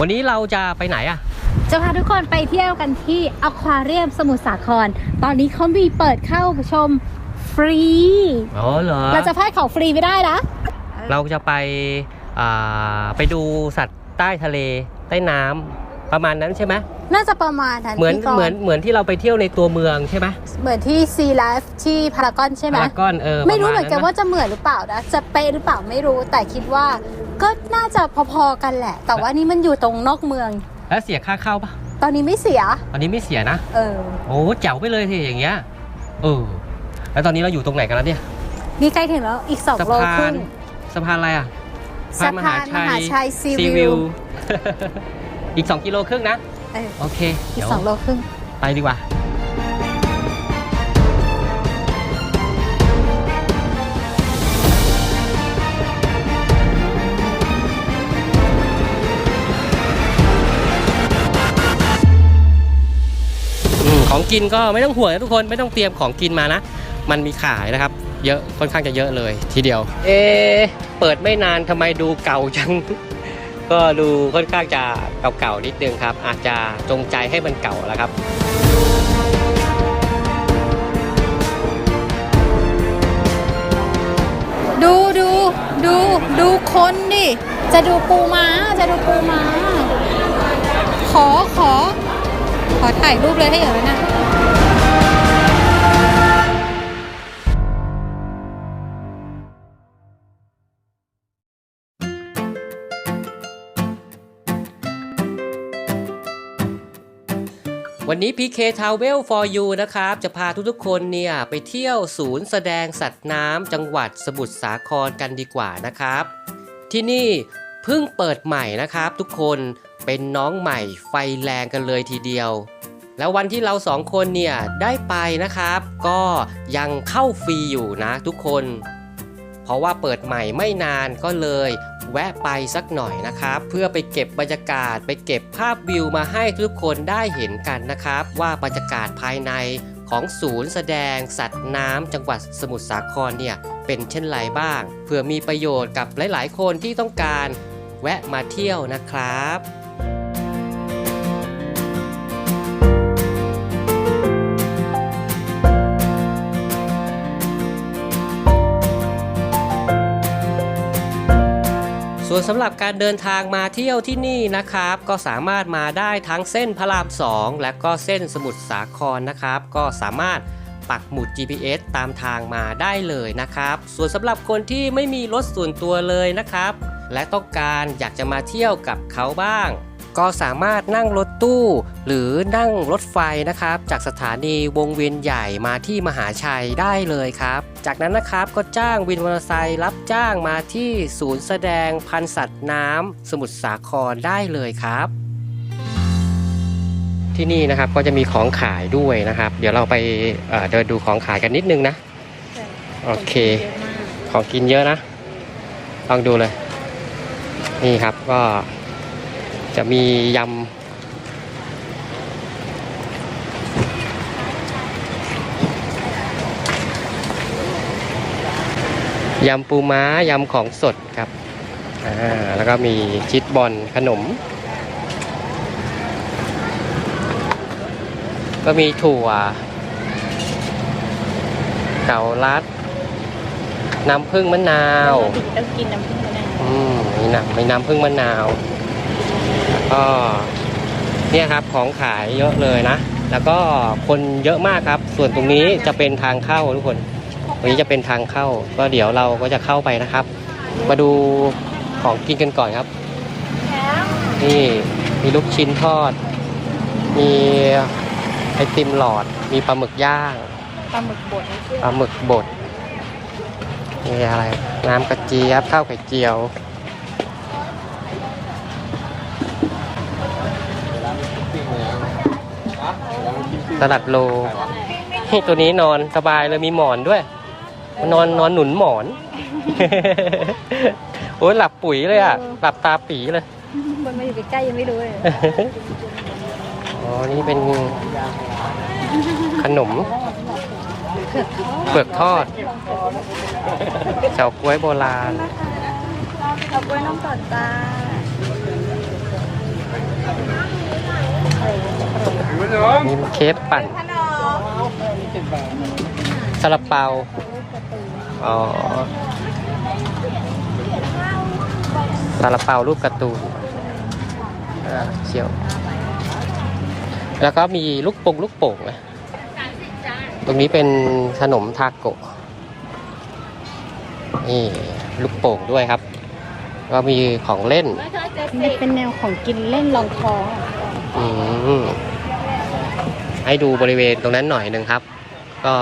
วันนี้เราจะไปไหนอะจะพาทุกคนไปเที่ยวกันที่อควาเรียมสมุทรสาคร ตอนนี้เขามีเปิดเข้าชมฟรี อ๋อเหรอ เราจะพลาดของฟรีไม่ได้นะ เราจะไป อ่า ไปดูสัตว์ใต้ทะเล ใต้น้ำ ประมาณนั้นใช่ไหมน่าจะประมาณนั้นเหมือนพี่กรณ์เหมือนเหมือนที่เราไปเที่ยวในตัวเมืองใช่ไหมเหมือนที่ซีไลฟ์ที่พารากอนใช่ไหม พารากอนเออไม่รู้ปะเหมืณอนกันว่าจะเหมือนหรือเปล่านะ จะเป๊ะหรือเปล่าไม่รู้ แต่คิดว่าก็น่าจะพอๆกันแหละ แต่ว่านี่มันอยู่ตรงนอกเมือง แล้วเสียค่าเข้าปะตอนนี้ไม่เสีย ตอนนี้ไม่เสียนะ เออ โอ้เจ๋วไปเลยทีอย่างเงี้ยเออแล้วตอนนี้เราอยู่ตรงไหนกันแล้วเนี่ยนี่ใกล้ถึงแล้วอีกสองสะโลพาครึ่นงสะพานอะไรอะสะพานมหาชัยซีวิว อีก 2 กิโลครึ่งนะ เออโอเคอีเดี๋กยวสองโลครึ่ง ไปดีกว่า อืมของกินก็ไม่ต้องห่วงนะทุกคนไม่ต้องเตรียมของกินมานะ มันมีขายนะครับ เยอะค่อนข้างจะเยอะเลยทีเดียว เอะเปิดไม่นานทำไมดูเก่าจัง ก็ดูค่อนข้างจะเก่าๆนิดนึงครับ อาจจะจงใจให้มันเก่าแล้วครับดูดูดูดูคนดิ จะดูปูม้า จะดูปูม้า ขอขอ ขอถ่ายรูปเลยให้เห็นเลยนะ วันนี้ PK Travel for you นะครับ จะพาทุกๆคนเนี่ยไปเที่ยวศูนย์แสดงสัตว์น้ำจังหวัดสมุทรสาครกันดีกว่านะครับ ที่นี่เพิ่งเปิดใหม่นะครับทุกคนเป็นน้องใหม่ไฟแรงกันเลยทีเดียว แล้ววันที่เราสองคนเนี่ยได้ไปนะครับ ก็ยังเข้าฟรีอยู่นะทุกคน เพราะว่าเปิดใหม่ไม่นานก็เลย แวะไปสักหน่อยนะครับ เพื่อไปเก็บบรรยากาศ ไปเก็บภาพวิวมาให้ทุกคนได้เห็นกันนะครับ ว่าบรรยากาศภายในของศูนย์แสดงสัตว์น้ำจังหวัดสมุทรสาครเนี่ยเป็นเช่นไรบ้างเพื่อมีประโยชน์กับหลาย ๆ คนที่ต้องการ แวะมาเที่ยวนะครับ วนสำหรับการเดินทางมาเที่ยวที่นี่นะครับ ก็สามารถมาได้ทั้งเส้นพระราม 2 และก็เส้นสมุทรสาครนะครับ ก็สามารถปักหมุด GPS ตามทางมาได้เลยนะครับ ส่วนสำหรับคนที่ไม่มีรถส่วนตัวเลยนะครับ และต้องการอยากจะมาเที่ยวกับเขาบ้าง ก็สามารถนั่งรถตู้ หรือนั่งรถไฟนะครับ จากสถานีวงเวียนใหญ่มาที่มหาชัยได้เลยครับ จากนั้นนะครับก็จ้างวินมอเตอร์ไซค์รับจ้างมาที่ศูนย์แสดงพันสัตว์น้ำสมุทรสาครได้เลยครับ ที่นี่นะครับก็จะมีของขายด้วยนะครับ เดี๋ยวเราไปเอ่อเดินดูของขายกันนิดนึงนะ โอเค ของกินเยอะนะ ลองดูเลย นี่ครับก็ จะมียำยำปูม้ายำของสดครับอ่าแล้วก็มีชิดบอลขนม ก็มีถั่วเกาลัด น้ำผึ้งมะนาว ต้องกินน้ำผึ้งมะนาว อืมมีน้ำมีน้ำผึ้งมะนาวแล้ว ก็เนี่ยครับของขายเยอะเลยนะ แล้วก็คนเยอะมากครับ ส่วนตรงนี้จะเป็นทางเข้าทุกคนตรงนี้จะเป็นทางเข้า ก็เดี๋ยวเราก็จะเข้าไปนะครับ มาดูของกินกันก่อนครับ นี่มีลูกชิ้นทอด มีไอติมหลอด มีปลาหมึกย่างปลาหมึกบดปลาหมึกบดมีอะไร น้ำกระเจี๊ยบข้าวไข่เจียว สลัดโลนี่ตัวนี้นอนสบายเลยมีหมอนด้วย นอนนอนหนุนหมอน โอ้ยหลับปุ๋ยเลยอะ หลับตาปีเลยคนมาอยู่ใกล้ๆยังไม่รู้เลย อ๋อ นี่เป็นขนม เปลือกทอดเฉาก๊วยโบราณเอากล้วยน้ำตาลจ้า มีเคฟปั่นซาลาเปาอ๋อซาลาเปารูปการ์ตูนอ่าเชียว แล้วก็มีลูกโป่งลูกโป่งนะตรงนี้เป็นขนมทาโกะนี่ลูกโป่งด้วยครับ ก็มีของเล่นนี่เป็นแนวของกินเล่นรองท้อ ให้ดูบริเวณตรงนั้นหน่อยหนึ่งครับ ก็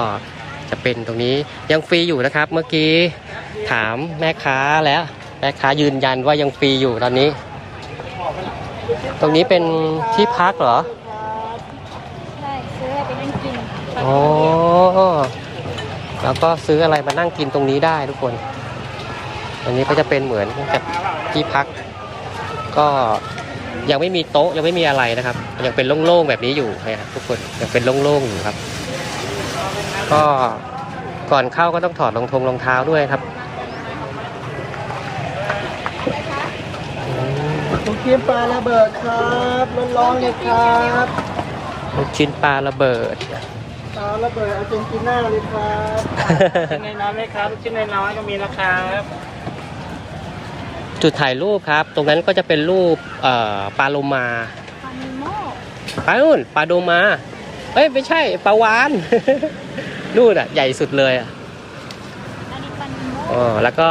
จะเป็นตรงนี้ยังฟรีอยู่นะครับ เมื่อกี้ถามแม่ค้าแล้วแม่ค้ายืนยันว่ายังฟรีอยู่ตอนนี้ ตรงนี้เป็นที่พักเหรอใช่ซื้อไปนั่งกินอ๋อแล้วก็ซื้ออะไรมานั่งกินตรงนี้ได้ทุกคนอันนี้ก็จะเป็นเหมือนกับที่พัก ก็ ยังไม่มีโต๊ะยังไม่มีอะไรนะครับ ยังเป็นโล่งๆแบบนี้อยู่นะครับทุกคนยังเป็นโล่งๆอยู่ครับ ก็ก่อนเข้าก็ต้องถอดรองทงรองเท้าด้วยครับอืมลูกชิ้นปลาระเบิดครับร้อนๆเลยครับลูกชิ้นปลาระเบิดปลาระเบิดอาร์เจนตินาเลยครับชิ้นน้อยๆไหมครับลูกชิ้นน้อยๆก็มีนะครับ จุดถ่ายรูปครับ ตรงนั้นก็จะเป็นรูปเอ่อปลาโลมาปานิโมปลานู่นปลาโดมาเอ้ยไม่ใช่ปลาวานนู่นอะใหญ่สุดเลยอะอันนี้ปานิโมอ๋อแล้วก็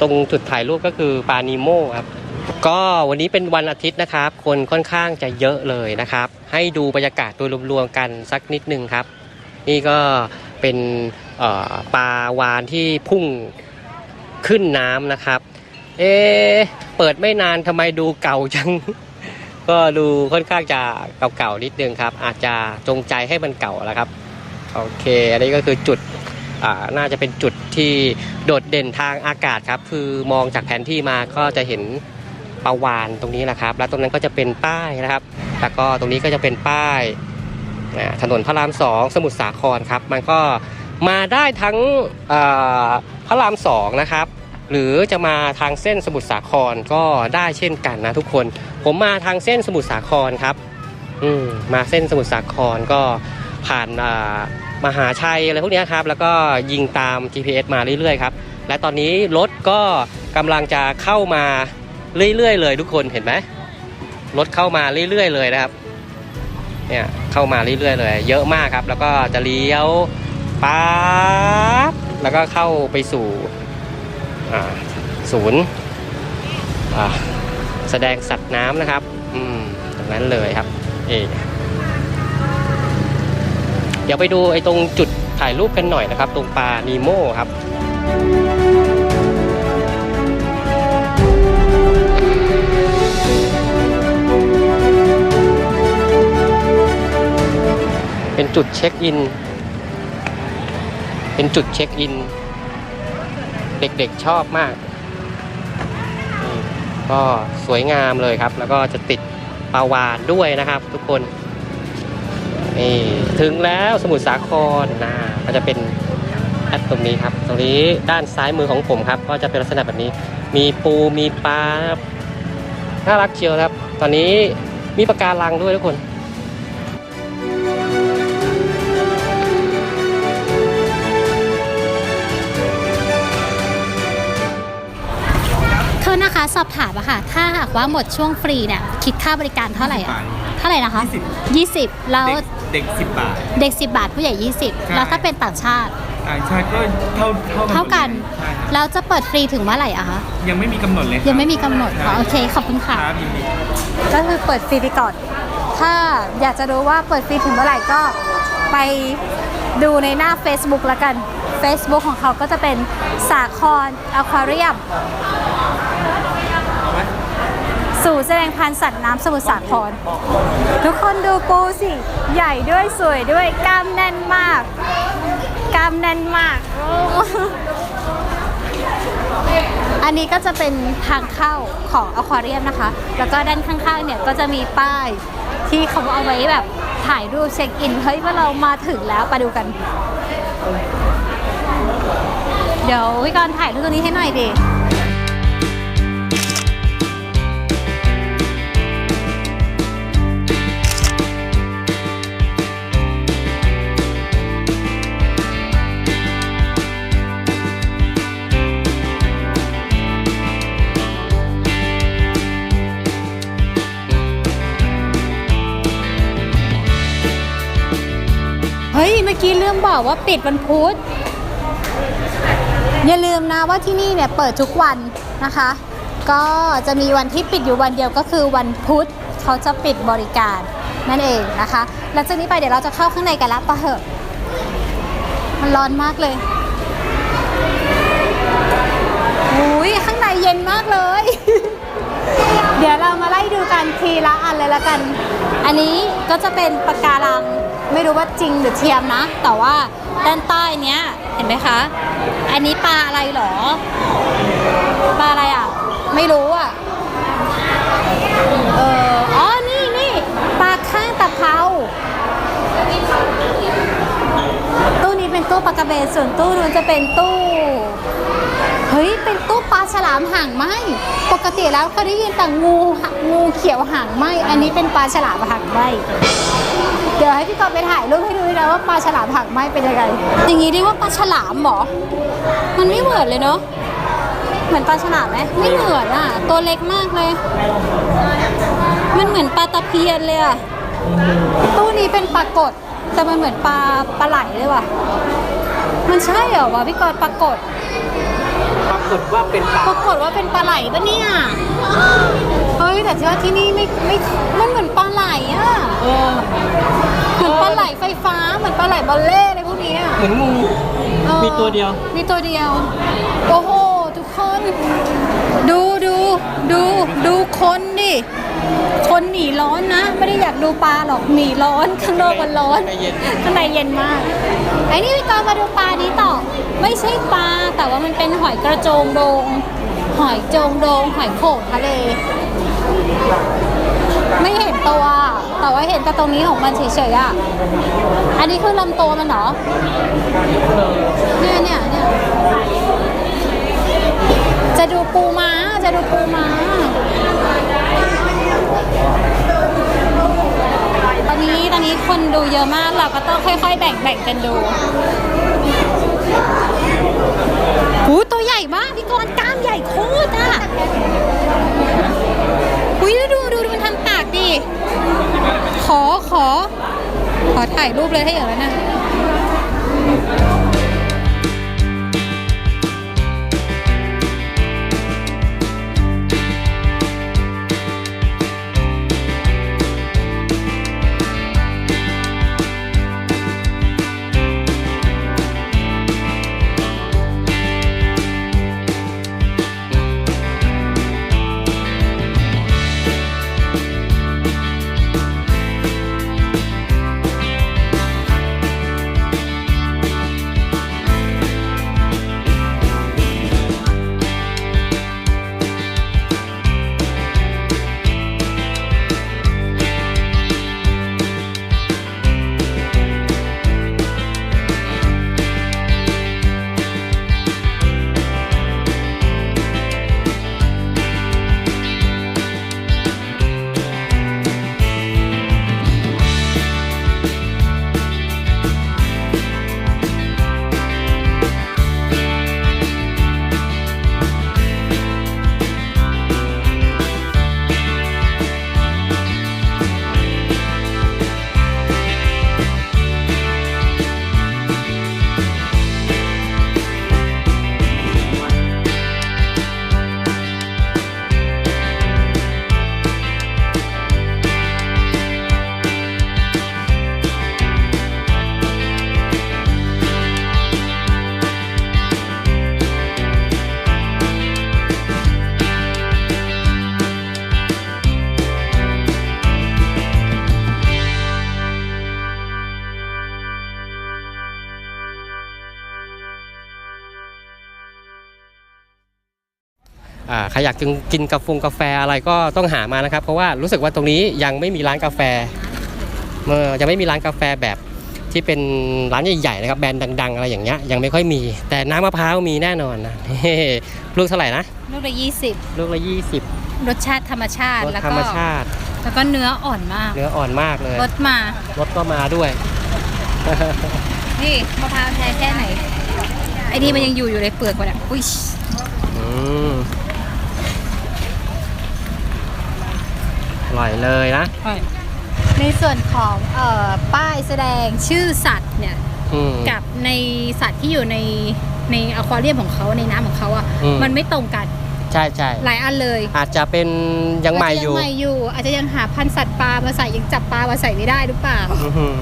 ตรงจุดถ่ายรูปก็คือปลานีโมครับก็วันนี้เป็นวันอาทิตย์นะครับ คนค่อนข้างจะเยอะเลยนะครับ ให้ดูบรรยากาศโดยรวมๆกันสักนิดนึงครับ นี่ก็เป็นเอ่อปลาวานที่พุ่งขึ้นน้ำนะครับ เอเปิดไม่นานทำไมดูเก่าจัง ก็ดูค่อนข้างจะเก่าๆนิดนึงครับ อาจจะจงใจให้มันเก่าแล้วครับ โอเค อันนี้ก็คือจุดน่าจะเป็นจุดที่โดดเด่นทางอากาศครับ คือมองจากแผนที่มาก็จะเห็นปาวานตรงนี้แหละครับ แล้วตรงนั้นก็จะเป็นป้ายนะครับ แล้วก็ตรงนี้ก็จะเป็นป้ายถนนพระรามสองสมุทรสาครครับ มันก็มาได้ทั้งพระรามสองนะครับ หรือจะมาทางเส้นสมุทรสาครก็ได้เช่นกันนะทุกคน ผมมาทางเส้นสมุทรสาครครับ อืมมาเส้นสมุทรสาครก็ผ่านมหาชัยอะไรพวกนี้ครับ แล้วก็ยิงตาม GPS มาเรื่อยๆครับ และตอนนี้รถก็กำลังจะเข้ามาเรื่อยๆเลยทุกคนเห็นไหมรถเข้ามาเรื่อยๆเลยนะครับ เนี่ยเข้ามาเรื่อยๆเลย เยอะมากครับ แล้วก็จะเลี้ยวปั๊บแล้วก็เข้าไปสู่ ศูนย์แสดงสัตว์น้ำนะครับตรงนั้นเลยครับเอเดี๋ยวไปดูไอ้ตรงจุดถ่ายรูปกันหน่อยนะครับ ตรงปลานีโมครับเป็นจุดเช็คอิน เป็นจุดเช็คอิน เด็กๆชอบมาก ก็สวยงามเลยครับ แล้วก็จะติดปลาวานด้วยนะครับ ทุกคนนี่ถึงแล้วสมุทรสาครนะก็จะเป็นแอดตรงนี้ครับ ตรงนี้ด้านซ้ายมือของผมครับ ก็จะเป็นลักษณะแบบนี้ มีปูมีปลาน่ารักเชียวครับ ตอนนี้มีปะการังด้วยทุกคน สอบถามอะค่ะ ถ้าหากว่าหมดช่วงฟรีเนี่ย คิดค่าบริการเท่าไหร่อะเท่าไหร่นะคะ20แล้วเด็กเด็กสิบบาท เด็ก 10 บาทผู้ใหญ่ 20 แล้วถ้าเป็นต่างชาติ ต่างชาติก็เท่าเท่าเท่ากันใช่ครับแล้วจะเปิดฟรีถึงเมื่อไหร่อะคะ ยังไม่มีกำหนดเลยครับยังไม่มีกำหนดค่ะโอเคขอบคุณค่ะครับยินดีก็คือเปิดฟรีไปก่อน ถ้าอยากจะรู้ว่าเปิดฟรีถึงเมื่อไหร่ก็ไปดูในหน้า Facebook แล้วกัน Facebook ของเขาก็จะเป็นสาครอควาเรียม สู่แสดงพันธุ์สัตว์น้ำสมุทรสาคร ทุกคนดูปูสิ ใหญ่ด้วยสวยด้วยกล้ามแน่นมาก กล้ามแน่นมาก อันนี้ก็จะเป็นทางเข้าของอควาเรียมนะคะ แล้วก็ด้านข้างๆเนี่ยก็จะมีป้ายที่เขาเอาไว้แบบถ่ายรูปเช็คอิน เฮ้ยว่าเรามาถึงแล้วไปดูกัน เดี๋ยววิกรณ์ถ่ายรูปตรงนี้ให้หน่อยดิ บอกว่าปิดวันพุธอย่าลืมนะว่าที่นี่เนี่ยเปิดทุกวันนะคะ ก็จะมีวันที่ปิดอยู่วันเดียวก็คือวันพุธเขาจะปิดบริการนั่นเองนะคะหลังจากนี้ไปเดี๋ยวเราจะเข้าข้างในกันแล้วปะเหอะมันร้อนมากเลยอุ้ยข้างในเย็นมากเลย เดี๋ยวเรามาไล่ดูกันทีละอันเลยละกัน อันนี้ก็จะเป็นปะการัง ไม่รู้ว่าจริงหรือเทียมนะ แต่ว่าด้านใต้เนี้ยเห็นไหมคะ อันนี้ปลาอะไรหรอ ปลาอะไรอะ ไม่รู้อะ เอออ๋อ นี่นี่ปลาข้างตะเภาตู้นี้เป็นตู้ปลากระเบนส่วนตู้นู้นจะเป็นตู้ เฮ้ย เป็นตู้ปลาฉลามหางไหมปกติแล้วเคยได้ยินแต่งูหะงูเขียวหางไหมอันนี้เป็นปลาฉลามหางไหม เดี๋ยวให้พี่กอฟไปถ่ายรูปให้ดูด้วยนะว่าปลาฉลามหางไหมเป็นยังไง อย่างนี้เรียกว่าปลาฉลามเหรอ มันไม่เหมือนเลยเนาะ เหมือนปลาฉลามไหมไม่เหมือนอะ ตัวเล็กมากเลย มันเหมือนปลาตะเพียนเลยอะ ตู้นี้เป็นปลากด แต่มันเหมือนปลาปลาไหลเลยว่ะ มันใช่เหรอวะพี่กรณ์ปรากฏปรากฏว่าเป็นปลาปรากฏว่าเป็นปลาไหลปะเนี่ยเฮ้ ยแต่ที่ว่าที่นี่ไม่ไม่มันเหมือนปลาไหลอะเออเหมือนปลาไหลไฟฟ้าเหมือนปลาไหลบอลเล่อะไรพวกเนี้ยเหมือนงู ออมีตัวเดียว มีตัวเดียว โอ้โหทุกคน ดูดูดูดูคนดิคนหนีร้อนนะ ไม่ได้อยากดูปลาหรอกหนีร้อนข้างนอกมันร้อนข้างในเย็น ข้างในเย็นมากไอ้นี่พี่กรณ์มาดูปลานี้ต่อไม่ใช่ปลาแต่ว่ามันเป็นหอยกระโจงโดง หอยโจงโดง หอยโข่งทะเล ไม่เห็นตัว แต่ว่าเห็นแต่ตรงนี้ของมันเฉยๆอะ อันนี้คือลำตัวมันเหรอ เนี่ยเนี่ยเนี่ยจะดูปูม้า จะดูปูม้าตอนนี้ตอนนี้คนดูเยอะมากเราก็ต้องค่อยๆ แบ่งแบ่งกันดูหูตัวใหญ่มากพี่กรณ์กล้ามใหญ่โคตรอะอุ้ยแล้วดูดูดูมันทำปากดิ ขอขอ ขอถ่าย รูปเลยถ้าอย่างนั้นนะ รอยากกินกินกาแฟกาแฟอะไรก็ต้องหามานะครับ เพราะว่ารู้สึกว่าตรงนี้ยังไม่มีร้านกาแฟเมื่อยังไม่มีร้านกาแฟแบบที่เป็นร้านใหญ่ๆนะครับแบรนด์ดัง ๆ อะไรอย่างเงี้ยยังไม่ค่อยมี แต่น้ำมะพร้าวมีแน่นอนนะลูกเท่าไหร่นะลูกละยี่สิบลูกละยี่สิบรสชาติธรรมชาติรสแล้วธรก็รมชาติ แล้วก็เนื้ออ่อนมาก เนื้ออ่อนมากเลยรสมารสก็มาด้วยนี่มะพร้าวแท้แค่ไหนไอ้นี่มันยังอยู่อยู่ในเปลือกมันอะอุ้ย อืมอร่อยเลยนะ ใช่ในส่วนของเอ่อป้ายแสดงชื่อสัตว์เนี่ยอืม กับในสัตว์ที่อยู่ในในอควาเรียมของเขาในน้ำของเขาอะอืม มันไม่ตรงกันใช่ใช่หลายอันเลยอาจจะเป็นยังใหม่อยู่าจจะยังใหม่อยู่ อาจจะยังหาพันธุ์สัตว์ปลามาใส่ยังจับปลามาใส่ไม่ได้หรือเปล่า อื้อหือ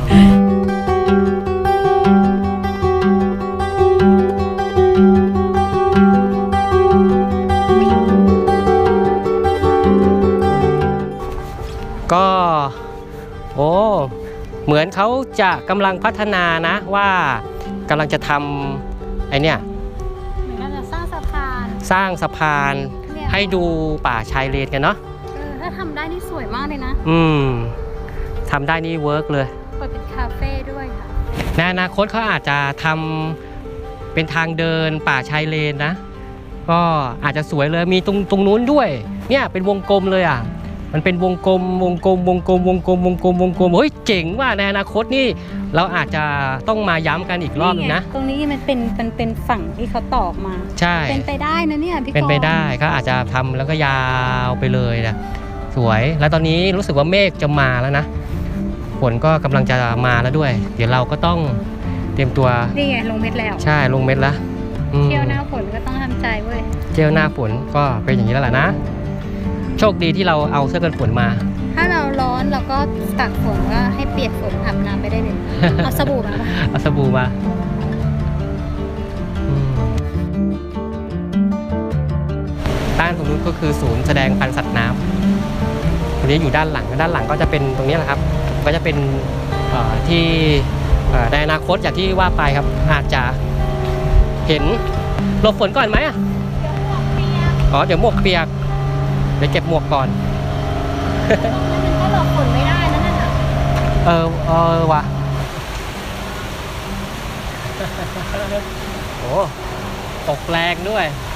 ก็โอ้เหมือนเขาจะกำลังพัฒนานะว่ากำลังจะทำไอเนี่ยเหมือนกันจะสร้างสะพานสร้างสะพานเนี่ยให้ดูป่าชายเลนกันเนาะเออถ้าทำได้นี่สวยมากเลยนะ อืมทำได้นี่เวิร์กเลย เปิดเป็นคาเฟ่ด้วยค่ะ ในอนาคตเขาอาจจะทำเป็นทางเดินป่าชายเลนนะ ก็อาจจะสวยเลยมีตรงตรงนู้นด้วย เนี่ยเป็นวงกลมเลยอะ มันเป็นวงกลมวงกลมวงกลมวงกลมวงกลมวงกลมเฮ้ยเจ๋งว่ะในอนาคตนี่เราอาจจะต้องมาย้ำกันอีกรอบนึงนะไงตรงนี้มันเป็นมันเป็นฝั่งที่เขาตอกมา ใช่ เป็นไปได้นะเนี่ยพี่กรณ์เป็นไปได้เขาอาจจะทำแล้วก็ยาวไปเลยนะสวยแล้วตอนนี้รู้สึกว่าเมฆจะมาแล้วนะฝนก็กำลังจะมาแล้วด้วย เดี๋ยวเราก็ต้องเตรียมตัวนี่ไงลงเม็ดแล้ว ใช่ลงเม็ดละอืมเที่ยวหน้าฝนก็ต้องทำใจเว้ยเที่ยวหน้าฝนก็เป็นอย่างนี้แล้วล่ะนะ โชคดีที่เราเอาเสื้อกันฝนมา ถ้าเราร้อนเราก็ตักฝนก็ให้เปียกฝนอาบน้ำไปได้เลยเอาสบู่มาปะเอาสบู่มาอืมด้านตรงนู้นก็คือศูนย์แสดงพันธุ์สัตว์น้ำตรงนี้อยู่ด้านหลัง ด้านหลังก็จะเป็นตรงนี้แหละครับ ก็จะเป็นเอ่อที่เอ่อในอนาคตอย่างที่ว่าไปครับ อาจจะเห็นหลบฝนก่อนไหมอะอ๋อ เดี๋ยวหมวกเปียก เดี๋ยวเก็บหมวกก่อน มันก็หลบฝนไม่ได้นะนั่นน่ะเออเออว่ะโอ้ตกแรงด้วยเ